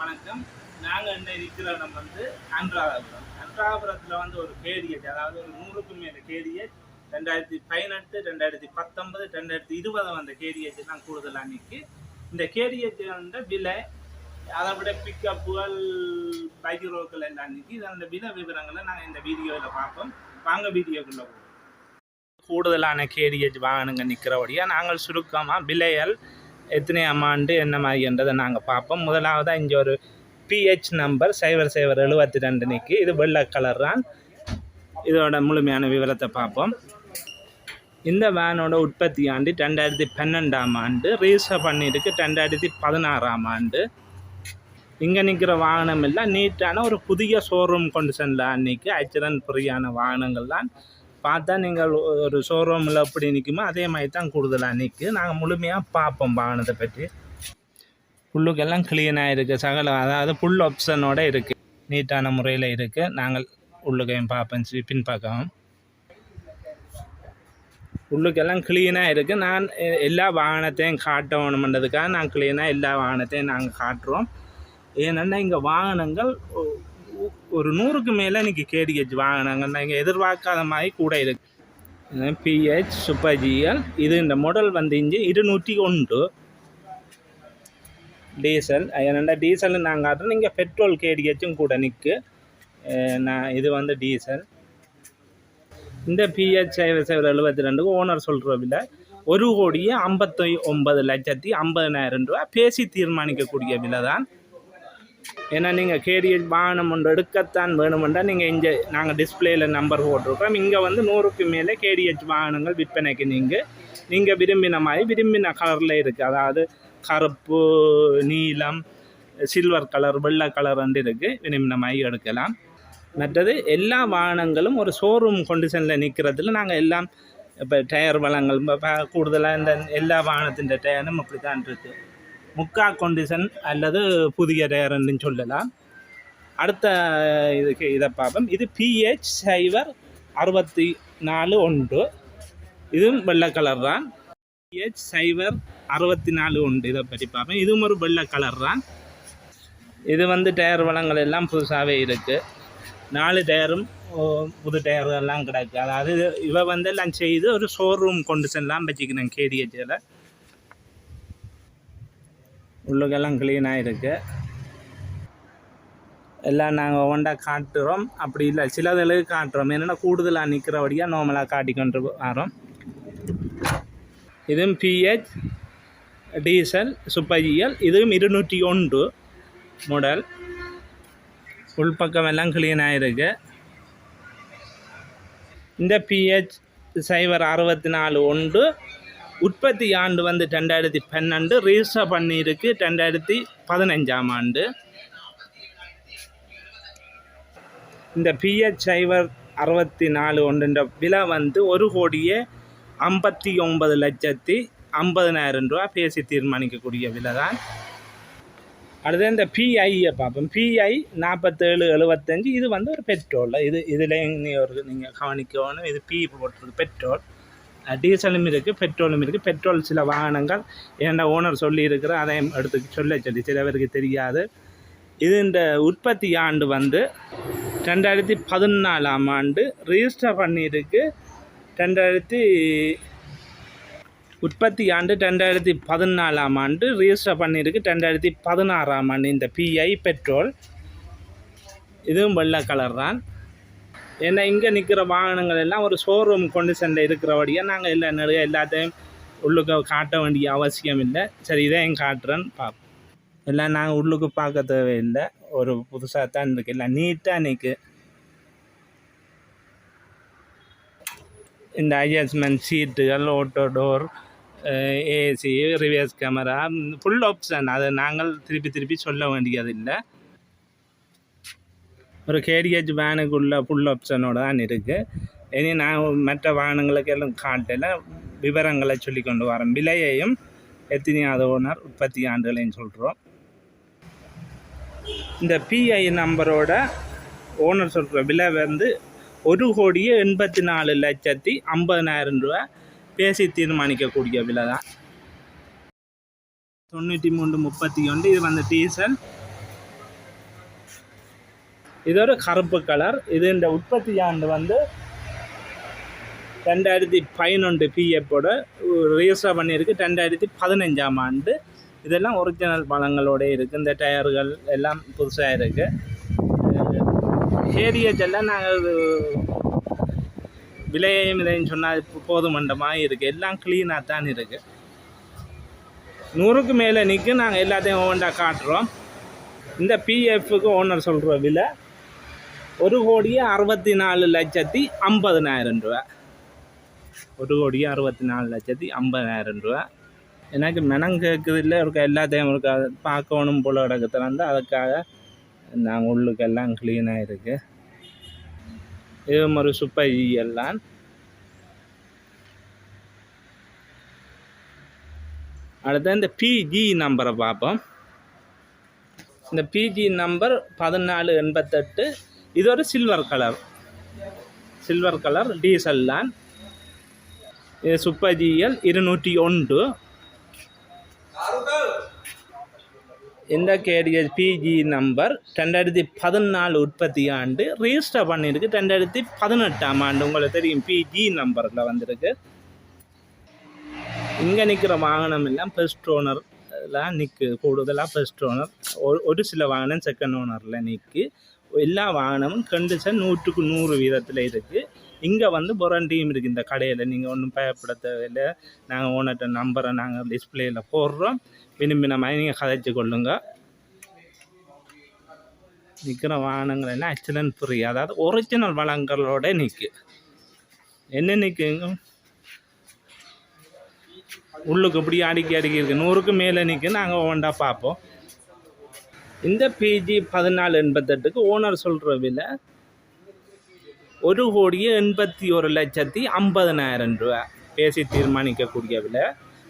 வணக்கம். நாங்கள் என்ன இருக்கிற இடம் வந்து அன்றாதபுரம். அன்றாதபுரத்தில் வந்து ஒரு கேரியட் அதாவது ஒரு நூறுக்கும் மேல கேரியட் ரெண்டாயிரத்தி பதினெட்டு ரெண்டாயிரத்தி பத்தொன்பது ரெண்டாயிரத்தி இருபது வந்த கேரியட் தான் கூடுதலாக அன்னைக்கு. இந்த கேரியட் வந்து விலை அதை விட பிக்கப்புகள் பைக் ரோக்கள் எல்லாம் நிற்கி அந்த விலை விவரங்களை நாங்கள் இந்த வீடியோவில் பார்ப்போம். வாங்க வீடியோக்குள்ளே போவோம். கூடுதலான கேரியட் வாகனங்கள் நிற்கிறபடியாக நாங்கள் சுருக்கமாக விலைகள் எத்தனை அமௌண்ட்டு என்ன மாதிரின்றதை நாங்கள் பார்ப்போம். முதலாவதாக இங்கே ஒரு பிஹெச் நம்பர் சைபர் சைபர் எழுபத்தி ரெண்டு நிற்கி இது வெள்ளை கலர் தான். இதோட முழுமையான விவரத்தை பார்ப்போம். இந்த வேனோட உற்பத்தி ஆண்டு ரெண்டாயிரத்தி பன்னெண்டாம் ஆண்டு. ரிஜிஸ்டர் பண்ணியிருக்கு ரெண்டாயிரத்தி பதினாறாம் ஆண்டு. இங்கே நிற்கிற வாகனம் எல்லாம் நீட்டான ஒரு புதிய ஷோரூம் கொண்டிஷனில் அன்றைக்கி ஆக்சிடென்ட் ஃப்ரீயான வாகனங்கள் தான் பார்த்தா நீங்கள் ஒரு ஷோரூமில் எப்படி நிற்குமோ அதே மாதிரி தான் கூடுதலாக நிற்கு நாங்கள் முழுமையாக பார்ப்போம் வாகனத்தை பற்றி. புல்லுக்கெல்லாம் க்ளீனாக இருக்குது சகல அதாவது புல் ஆப்ஷனோட இருக்குது நீட்டான முறையில் இருக்குது நாங்கள் உள்ளுக்கையும் பார்ப்போம் சி- பின்பக்கம் உள்ளுக்கெல்லாம் க்ளீனாக இருக்குது நான் எல்லா வாகனத்தையும் காட்டணுமன்றதுக்காக நான் க்ளீனாக எல்லா வாகனத்தையும் நாங்கள் காட்டுறோம். ஏன்னா இங்கே வாகனங்கள் ஒரு நூறுக்கு மேலே இன்றைக்கி கேடிஹெச் வாங்கினாங்க நீங்கள் எதிர்பார்க்காத மாதிரி கூட இருக்குது பிஹெச் சூப்பர் ஜிஎல் இது இந்த மாடல் வந்து இஞ்சி இருநூற்றி ஒன்று. டீசல் ஏன்னா டீசல் நாங்கள் காட்டுறோம். இங்கே பெட்ரோல் கேடிஹெச்சும் கூட நிற்கு நான் இது வந்து டீசல் இந்த பிஹெச் சைவர் சைவர் எழுபத்தி ரெண்டுக்கு ஓனர் சொல்கிற விலை ஒரு கோடியே ஐம்பத்தி ஒன்பது லட்சத்தி ஐம்பதனாயிரம் ரூபா பேசி தீர்மானிக்கக்கூடிய விலை தான் ஏன்னா நீங்கள் கேரியர் வாகனம் ஒன்று எடுக்கத்தான் வேணுமென்றால் நீங்கள் இங்கே நாங்கள் டிஸ்பிளேயில் நம்பர் போட்டிருக்கோம். இங்கே வந்து நூறுக்கு மேலே கேடிஹெச் வாகனங்கள் விற்பனைக்கு நீங்கள் நீங்கள் விரும்பின மாதிரி விரும்பின கலரில் இருக்குது அதாவது கருப்பு நீலம் சில்வர் கலர் வெள்ளை கலர் வந்து இருக்குது விரும்பின மாதிரி எடுக்கலாம். மற்றது எல்லா வாகனங்களும் ஒரு ஷோரூம் கொண்டிஷனில் நிற்கிறதுல நாங்கள் எல்லாம் இப்போ டயர் வளங்கள் கூடுதலாக இந்த எல்லா வாகனத்தின் டயரும் அப்படி தான் இருக்குது முக்கா கொண்டிஷன் அல்லது புதிய டயர்ன்னு சொல்லலாம். அடுத்த இதுக்கு இதை பார்ப்போம். இது பிஹெச் சைவர் அறுபத்தி நாலு ஒன்று இதுவும் வெள்ளை கலர் தான். பிஹெச் சைவர் அறுபத்தி நாலு ஒன்று இதை பற்றி பார்ப்போம். இதுவும் ஒரு வெள்ளை கலர் தான். இது வந்து டயர் வளங்கள் எல்லாம் புதுசாகவே இருக்குது நாலு டயரும் புது டயர் எல்லாம் கிடக்கு. அதாவது இவ வந்து எல்லாம் செய்து ஒரு ஷோரூம் கொண்டிஷன்லாம் வச்சுக்கிறேன் கேடிஹெச்சில் உள்ளுக்கெல்லாம் க்ளீனாக இருக்குது எல்லாம் நாங்கள் ஒவ்வொன்றா காட்டுறோம். அப்படி இல்லை சிலதளவு காட்டுறோம். என்னென்னா கூடுதலாக நிற்கிறபடியாக நார்மலாக காட்டிக்கொண்டு வரோம். இதுவும் பிஹெச் டீசல் சுப்பஜியல் இதுவும் இருநூற்றி ஒன்று மாடல் உள்பக்கம் எல்லாம் க்ளீனாக இருக்குது இந்த பிஹெச் சைபர் அறுபத்தி நாலு ஒன்று உற்பத்தி ஆண்டு வந்து ரெண்டாயிரத்தி பன்னெண்டு ரிஜிஸ்டர் பண்ணியிருக்கு ரெண்டாயிரத்தி பதினஞ்சாம் ஆண்டு. இந்த பிஹெச் ஐவர் அறுபத்தி நாலு ஒன்றுன்ற விலை வந்து ஒரு கோடியே ஐம்பத்தி ஒன்பது லட்சத்தி ஐம்பதனாயிரம் ரூபா பேசி தீர்மானிக்கக்கூடிய விலை தான். அடுத்து இந்த பிஐயை பார்ப்போம். பிஐ நாற்பத்தேழு எழுபத்தஞ்சு இது வந்து ஒரு பெட்ரோல் இது இதில் நீ ஒரு நீங்கள் கவனிக்கணும் இது பி போட்டிருக்கு பெட்ரோல் டீசலும் இருக்குது பெட்ரோலும் இருக்குது பெட்ரோல் சில வாகனங்கள் என்னோட ஓனர் சொல்லியிருக்கிற அதையும் எடுத்து சொல்ல சொல்லி சில பேருக்கு தெரியாது. இது இந்த உற்பத்தி ஆண்டு வந்து ரெண்டாயிரத்தி பதினாலாம் ஆண்டு ரிஜிஸ்டர் பண்ணியிருக்கு. ரெண்டாயிரத்தி உற்பத்தி ஆண்டு ரெண்டாயிரத்தி பதினாலாம் ஆண்டு ரிஜிஸ்டர் பண்ணியிருக்கு. ரெண்டாயிரத்தி பதினாறாம் ஆண்டு இந்த பிஐ பெட்ரோல் இதுவும் வெள்ளை கலர் தான். ஏன்னா இங்கே நிற்கிற வாகனங்கள் எல்லாம் ஒரு ஷோரூம் கொண்டு சென்ற இருக்கிறபடியாக நாங்கள் எல்லா நிறைய எல்லாத்தையும் உள்ளுக்கு காட்ட வேண்டிய அவசியம் இல்லை. சரி இதையும் காட்டுறேன்னு பார்ப்போம் எல்லாம் நாங்கள் உள்ளுக்கு பார்க்க தேவையில்லை. ஒரு புதுசாக தான் இருக்கு. எல்லாம் நீட்டாக நிற்கு இந்த அட்ஜஸ்ட்மெண்ட் சீட்டுகள் auto door AC reverse camera full option அதை நாங்கள் திருப்பி திருப்பி சொல்ல வேண்டியதில்லை. ஒரு கேரியேஜ் வேனுக்குள்ள ஃபுல் ஆப்ஷனோட தான் இருக்குது இனி நான் மற்ற வாகனங்களுக்கு எல்லாம் காட்டல. விவரங்களை சொல்லி கொண்டு வரேன். விலையையும் எத்தனையாவது ஓனர் உற்பத்தி ஆண்டுகளையும் சொல்கிறோம் இந்த பிஐ நம்பரோட ஓனர் சொல்கிற விலை வந்து ஒரு கோடியே எண்பத்தி நாலு லட்சத்தி ஐம்பதனாயிரம் ரூபா பேசி தீர்மானிக்கக்கூடிய விலை தான் தொண்ணூற்றி மூன்று முப்பத்தி ஒன்று இது வந்து டீசல் இது ஒரு கருப்பு கலர் இது இந்த உற்பத்தி ஆண்டு வந்து ரெண்டாயிரத்தி பதினொன்று பிஎஃப்போட ரிஜிஸ்டர் பண்ணியிருக்கு. ரெண்டாயிரத்தி பதினஞ்சாம் ஆண்டு. இதெல்லாம் ஒரிஜினல் பழங்களோட இருக்குது இந்த டயர்கள் எல்லாம் புதுசாக இருக்குது ஏரியஸ் எல்லாம் நாங்கள் விலையையும் இதையும் சொன்னால் போதுமண்டமாக இருக்குது எல்லாம் க்ளீனாக தான் இருக்குது நூறுக்கு மேலே நிற்கும் நாங்கள் எல்லாத்தையும் ஒவ்வொன்றா காட்டுறோம். இந்த பிஎஃப்க்கு ஓனர் சொல்கிற விலை ஒரு கோடியே அறுபத்தி நாலு லட்சத்தி ஐம்பதனாயிரம் ரூபா. ஒரு கோடியே அறுபத்தி நாலு லட்சத்தி ஐம்பதாயிரம் ரூபா. எனக்கு மெனம் கேட்குது இல்லை இருக்க எல்லாத்தையும் இருக்க பார்க்கணும் போல கிடக்குறது வந்து அதுக்காக நாங்கள் உள்ளுக்கெல்லாம் க்ளீனாக இருக்குது இது ஒரு சுப்பை e எல்லாம். அடுத்து இந்த பிஜி நம்பரை பார்ப்போம். இந்த பிஜி நம்பர் பதினாலு எண்பத்தெட்டு இது ஒரு silver colour silver colour diesel தான் இது சூப்பர் இருநூற்றி ஒன்று. இந்த கேடிஎஸ் பிஜி நம்பர் ரெண்டாயிரத்தி பதினாலு உற்பத்தி ஆண்டு ரிஜிஸ்டர் பண்ணியிருக்கு ரெண்டாயிரத்தி பதினெட்டாம் ஆண்டு உங்களுக்கு தெரியும் பிஜி நம்பரில் வந்திருக்கு. இங்கே நிற்கிற வாகனம் எல்லாம் ஃபர்ஸ்ட் ஓனரில் நிற்கு கூடுதலாக ஃபர்ஸ்ட் ஓனர் ஒரு சில வாகனம் செகண்ட் ஓனரில் நிற்கு எல்லா வாகனமும் கண்டிஷன் நூற்றுக்கு நூறு வீதத்தில் இருக்குது இங்கே வந்து பொரண்டியும் இருக்குது இந்த கடையில். நீங்கள் ஒன்றும் பயப்பட தேவையில்லை. நாங்கள் ஓனர்கிட்ட நம்பரை நாங்கள் டிஸ்பிளேயில் போடுறோம். விரும்பின மாதிரி நீங்கள் கதைச்சு கொள்ளுங்க. நிற்கிற வாகனங்கள் எல்லாம் ஆக்சிடென்ட் ஃப்ரீ அதாவது ஒரிஜினல் வளங்களோட நிற்கு என்ன நிற்குங்க உள்ளுக்கு இப்படி அடுக்கி அடுக்கி இருக்குது நூறுக்கு மேலே நிற்கு நாங்கள் ஒவ்வொன்றா பார்ப்போம். இந்த பிஜி பதினாலு எண்பத்தெட்டுக்கு ஓனர் சொல்கிற விலை ஒரு கோடியே எண்பத்தி ஒரு லட்சத்தி ஐம்பதனாயிரம் ரூபா பேசி தீர்மானிக்கக்கூடிய விலை.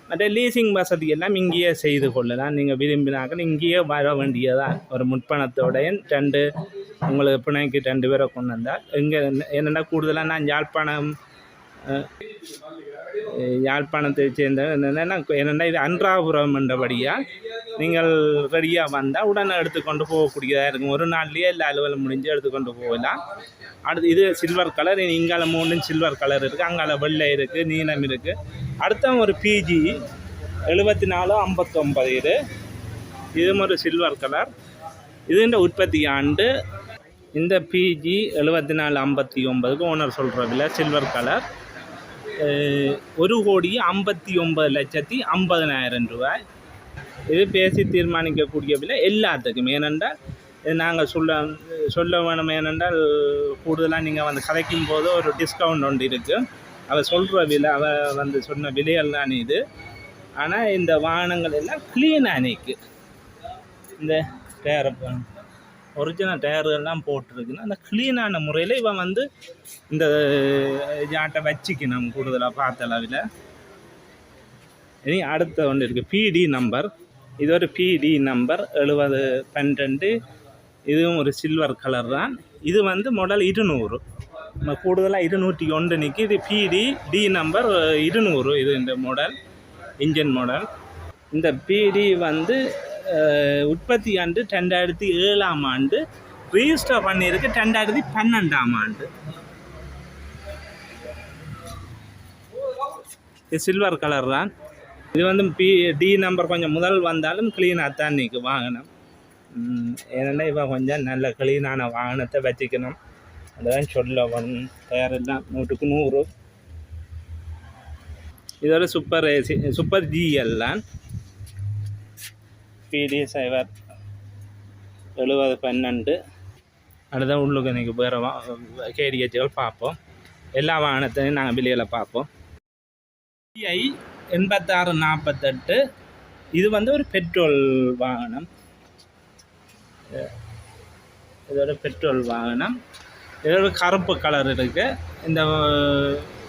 மற்ற லீசிங் வசதி எல்லாம் இங்கேயே செய்து கொள்ளலாம். நீங்கள் விரும்பினாக்க இங்கேயே வர வேண்டியதான் ஒரு முற்பணத்தோடைய ரெண்டு. உங்களுக்கு பிணைக்கு ரெண்டு பேரை கொண்டு வந்தால் இங்கே என்னென்னா கூடுதலாக நான் யாழ்ப்பாணம் யாழ்ப்பாணத்தை சேர்ந்த என்னென்னா என்னென்னா இது அன்றாபுரம் என்றபடியால் நீங்கள் ரெடியாக வந்தால் உடனே எடுத்துக்கொண்டு போகக்கூடியதாக இருக்கும். ஒரு நாள்லேயே எல்லா அலுவலம் முடிஞ்சு எடுத்துக்கொண்டு போகலாம். அடுத்து இது சில்வர் கலர் இங்கால மூணும் சில்வர் கலர் இருக்குது அங்கால வெள்ளை இருக்குது நீளம் இருக்குது அடுத்த ஒரு பிஜி எழுபத்தி நாலு ஐம்பத்தொம்பது இது இதுவும் ஒரு சில்வர் கலர் இதுன்ற உற்பத்தி ஆண்டு இந்த பிஜி எழுபத்தி நாலு ஐம்பத்தி ஒம்பதுக்கு ஓனர் சொல்கிறதில்ல சில்வர் கலர் ஒரு கோடி ஐம்பத்தி ஒம்பது லட்சத்தி ஐம்பதனாயிரம் ரூபாய். இது பேசி தீர்மானிக்கக்கூடிய விலை எல்லாத்துக்கும். ஏனென்றால் இது நாங்கள் சொல்ல சொல்ல வேணும் ஏனென்றால் கூடுதலாக நீங்கள் வந்து கதைக்கும் போது ஒரு டிஸ்கவுண்ட் ஒன்று இருக்குது அவள் சொல்கிற விலை அவள் வந்து சொன்ன விலைகள் தானே இது. ஆனால் இந்த வாகனங்கள் எல்லாம் க்ளீனாக நிற்கு இந்த டயரை ஒரிஜினல் டயர்கள்லாம் போட்டிருக்குன்னா அந்த க்ளீனான முறையில் இவன் வந்து இந்த ஜாட்டை வச்சுக்கணும் கூடுதலாக பார்த்த அளவில். இனி அடுத்த ஒன்று இருக்குது பிடி நம்பர் இது ஒரு பிடி நம்பர் எழுபது பன்னெண்டு இதுவும் ஒரு சில்வர் கலர் தான். இது வந்து மாடல் இருநூறு. நம்ம கூடுதலாக இருநூற்றி ஒன்று நிற்கி இது பிடி டி நம்பர் இருநூறு. இது இந்த மாடல் இன்ஜின் மாடல் இந்த பிடி வந்து உற்பத்தி ஆண்டு ரெண்டாயிரத்தி ஏழாம் ஆண்டு. ரிஜிஸ்டர் பண்ணியிருக்கு ரெண்டாயிரத்தி பன்னெண்டாம் ஆண்டு. இது சில்வர் கலர் தான். இது வந்து பி டி நம்பர் கொஞ்சம் முதல் வந்தாலும் க்ளீனாக தான் நிற்கு வாகனம் ஏன்னா இவன் கொஞ்சம் நல்ல க்ளீனான வாகனத்தை வச்சுக்கணும். அதான் சொல்ல வரணும். தயாரெல்லாம் நூற்றுக்கு நூறு. இதோட சூப்பர் ஏசி சூப்பர் ஜிஎல் தான் பிடி சைவர் எழுபது பன்னெண்டு. அடுத்த உள்ளுக்கு இன்றைக்கி வேறு வா கேடிஹெச்கள் பார்ப்போம். எல்லா வாகனத்தையும் நாங்கள் வெளியில் பார்ப்போம். ஐ எண்பத்தாறு நாற்பத்தெட்டு. இது வந்து ஒரு பெட்ரோல் வாகனம். இதோட பெட்ரோல் வாகனம். இதோட கருப்பு கலர் இருக்குது இந்த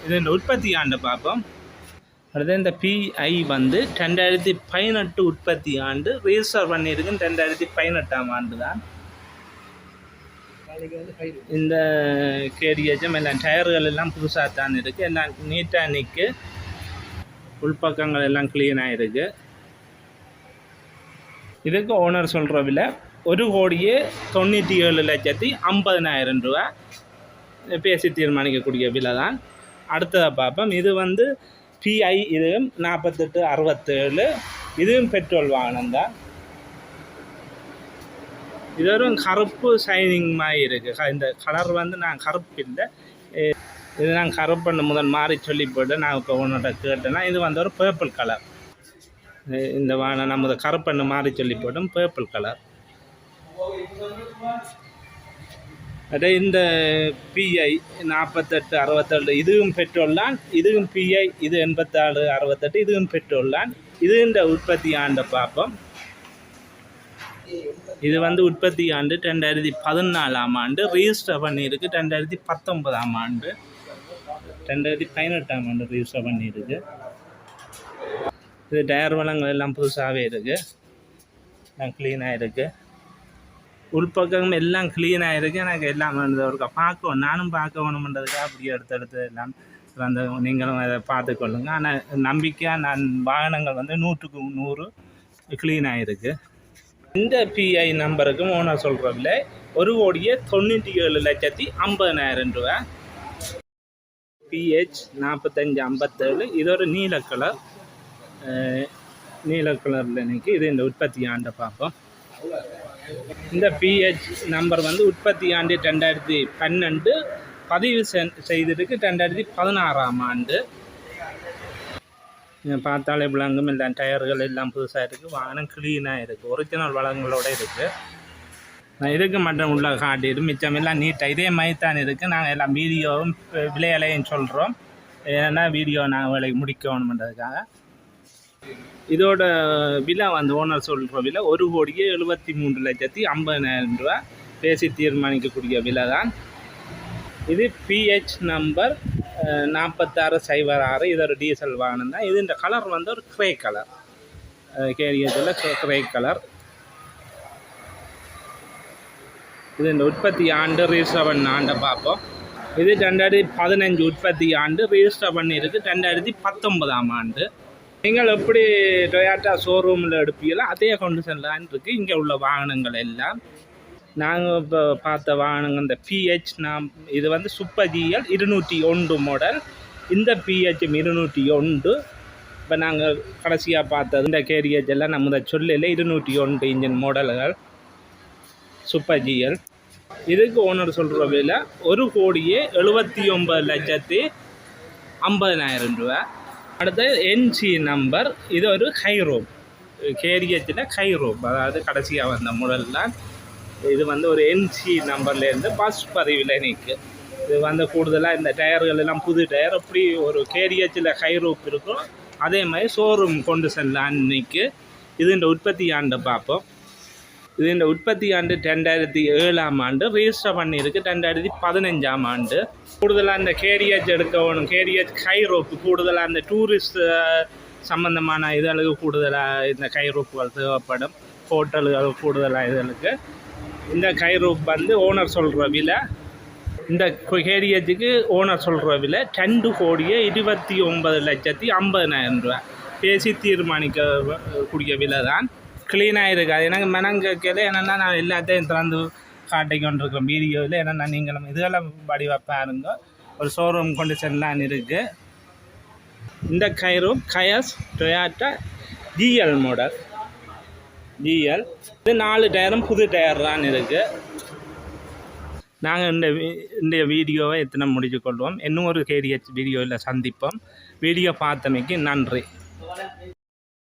இதன் உற்பத்தி ஆண்டு பார்ப்போம். அடுத்து இந்த பிஐ வந்து ரெண்டாயிரத்தி பதினெட்டு உற்பத்தி ஆண்டு. ரிஜிஸ்டர் பண்ணியிருக்கு ரெண்டாயிரத்தி பதினெட்டாம் ஆண்டு தான் இந்த கேடிஹெச்எம் எல்லாம் டயர்கள் எல்லாம் புதுசாக தான் இருக்குது எல்லாம் நீட்டாக நிற்கு உள்பக்கங்கள் எல்லாம் க்ளீனாக இருக்குது இதுக்கு ஓனர் சொல்கிற விலை ஒரு கோடியே தொண்ணூற்றி ஏழு லட்சத்தி ஐம்பதனாயிரம் ரூபா. பேசி தீர்மானிக்கக்கூடிய விலை தான். அடுத்ததை பார்ப்போம். இது வந்து பிஐ இதுவும் நாற்பத்தெட்டு அறுபத்தேழு. இதுவும் பெட்ரோல் வாகனம் தான். இது ஒரு கருப்பு ஷைனிங் மாதிரி இருக்குது இந்த கலர் வந்து நான் கருப்பு இல்லை. இது நான் கருப்பண்ணு முதல் மாறி சொல்லி போட்டு நான் இப்போ உன்னோட கேட்டேன்னா இது வந்து ஒரு பேர்பிள் கலர் இந்த வானம் நம்ம கருப்பண்ணு மாறி சொல்லி போட்டோம் பேர்பிள் கலர் அதே இந்த பிஐ நாற்பத்தெட்டு அறுபத்தேழு இதுவும் பெட்ரோல் தான். இதுவும் பிஐ இது எண்பத்தாறு அறுபத்தெட்டு இதுவும் பெட்ரோல் தான். இது இந்த உற்பத்தி ஆண்டை பார்ப்போம் இது வந்து உற்பத்தி ஆண்டு ரெண்டாயிரத்தி பதினாலாம் ஆண்டு ரிஜிஸ்டர் பண்ணியிருக்கு ரெண்டாயிரத்தி பத்தொன்பதாம் ஆண்டு. ரெண்டாயிரத்தி பதினெட்டாம் ஆண்டு ரிஜிஸ்டர் பண்ணியிருக்கு. இது டயர் வளங்கள் எல்லாம் புதுசாகவே இருக்குது எல்லாம் க்ளீனாக இருக்குது உள்பக்கம் எல்லாம் க்ளீனாக இருக்குது எனக்கு எல்லாம் இருக்கா பார்க்கணும். நானும் பார்க்க வேணுமென்றதுக்காக அப்படியே அடுத்தடுத்து எல்லாம் வந்து நீங்களும் அதை பார்த்துக்கொள்ளுங்க ஆனால் நம்பிக்கையாக நான் வாகனங்கள் வந்து நூற்றுக்கு நூறு க்ளீனாக இருக்குது இந்த பிஐ நம்பருக்கும் ஓனர் சொல்கிறோம் இல்லை ஒரு கோடியே தொண்ணூற்றி ஏழு லட்சத்தி ஐம்பதனாயிரம் ரூபா பிஹெச் நாற்பத்தஞ்சு ஐம்பத்தேழு. இது ஒரு நீல கலர் நீல கலரில் இன்னைக்கு இது இந்த உற்பத்தி ஆண்டை பார்ப்போம். இந்த பிஹெச் நம்பர் வந்து உற்பத்தி ஆண்டு ரெண்டாயிரத்தி பன்னெண்டு. பதிவு செ- செய்திருக்கு ரெண்டாயிரத்தி பதினாறாம் ஆண்டு. இதை பார்த்தாலே விளங்கும். இல்லை டயர்கள் எல்லாம் புதுசாக இருக்குது வாகனம் க்ளீனாக இருக்குது ஒரிஜினல் வளங்களோட இருக்குது இதுக்கு மட்டும் உள்ள காட்டிட்டு மிச்சம் எல்லாம் நீட்டாக இதே மாதிரி தான் இருக்குது நாங்கள் எல்லாம் வீடியோவும் அஹ், சொல்கிறோம் ஏன்னா வீடியோ நாங்கள் வேலை முடிக்கணுன்றதுக்காக இதோட விலை வந்து ஓனர் சொல்கிற விலை ஒரு கோடியே எழுபத்தி மூன்று லட்சத்தி ஐம்பதாயிரம் ரூபா. பேசி தீர்மானிக்கக்கூடிய விலை தான் இது பிஹெச் நம்பர் நாற்பத்தாறு சைபர் ஆறு. இது ஒரு டீசல் வாகனம் தான். இது இந்த கலர் வந்து ஒரு க்ரே கலர் கேரியத்தில் க்ரே கலர் இது இந்த உற்பத்தி ஆண்டு ரிஜிஸ்டர் பண்ண ஆண்டை பார்ப்போம். இது ரெண்டாயிரத்தி பதினஞ்சு உற்பத்தி ஆண்டு ரிஜிஸ்டர் பண்ணியிருக்கு. ரெண்டாயிரத்தி பத்தொன்பதாம் ஆண்டு. நீங்கள் எப்படி டொயாட்டா ஷோரூமில் எடுப்பீங்களோ அதே கண்டிஷனில் தான் இருக்குது இங்கே உள்ள வாகனங்கள் எல்லாம். நாங்கள் இப்போ பார்த்த வாகனங்கள் இந்த பிஹெச் நாம் இது வந்து சூப்பர் ஜிஎல் இருநூற்றி ஒன்று மாடல் இந்த பிஹெச் இருநூற்றி ஒன்று. இப்போ நாங்கள் கடைசியாக பார்த்தது இந்த கேரியேஜ் எல்லாம் நம்ம சொல்லல. இருநூற்றி ஒன்று இன்ஜின் மாடல்கள் சூப்பர் ஜிஎல் இதுக்கு ஓனர் சொல்கிற விலை ஒரு கோடியே எழுபத்தி ஒன்பது லட்சத்தி ஐம்பதனாயிரம் ரூபா. அடுத்து என்சி நம்பர் இது ஒரு ஹைரோப் கேரியத்தில் ஹைரோப் அதாவது கடைசியாக வந்த முடல் இது வந்து ஒரு என்சி நம்பர்லேருந்து பஸ் பதிவில் நிற்கு இது வந்து கூடுதலாக இந்த டயர்கள் எல்லாம் புது டயர் அப்படி ஒரு கேரியத்தில் ஹைரோப் இருக்கும். அதே மாதிரி ஷோரூம் கொண்டு செல்லான்னு நிற்கு இது இந்த உற்பத்தி ஆண்டை பார்ப்போம். இது இந்த உற்பத்தி ஆண்டு ரெண்டாயிரத்தி ஏழாம் ஆண்டு ரிஜிஸ்டர் பண்ணியிருக்கு ரெண்டாயிரத்தி பதினஞ்சாம் ஆண்டு. கூடுதலாக இந்த கேரியேஜ் எடுக்கணும் கேரியேஜ் கை ரோப்பு கூடுதலாக இந்த டூரிஸ்ட் சம்மந்தமான இதழுக்கு கூடுதலாக இந்த கை ரோப்புகள் தேவைப்படும். ஹோட்டல்கள் கூடுதலாக இதழுக்கு இந்த கை ரோப் வந்து ஓனர் சொல்கிற விலை இந்த கேரியேஜுக்கு ஓனர் சொல்கிற விலை ரெண்டு கோடியே இருபத்தி ஒன்பது லட்சத்தி ஐம்பதினாயிரம் ரூபா பேசி தீர்மானிக்க கூடிய விலை தான் க்ளீனாக இருக்காது எனக்கு மனம் என்னென்னா நான் எல்லாத்தையும் திறந்து காட்டி கொண்டிருக்கிறேன் வீடியோவில் என்னென்னா நீங்களும் இதெல்லாம் வடிவா பாருங்க ஒரு ஷோரூம் கொண்டு செல்லான்னு இருக்குது இந்த கைரூம் Hiace Toyota GL model GL இது நாலு டயரும் புது டயர் தான் இருக்குது நாங்கள் இந்த இந்த வீடியோவை எத்தனை முடிச்சு கொள்வோம். இன்னும் ஒரு கேடிஹெச் வீடியோவில் சந்திப்போம். வீடியோ பார்த்தமைக்கு நன்றி.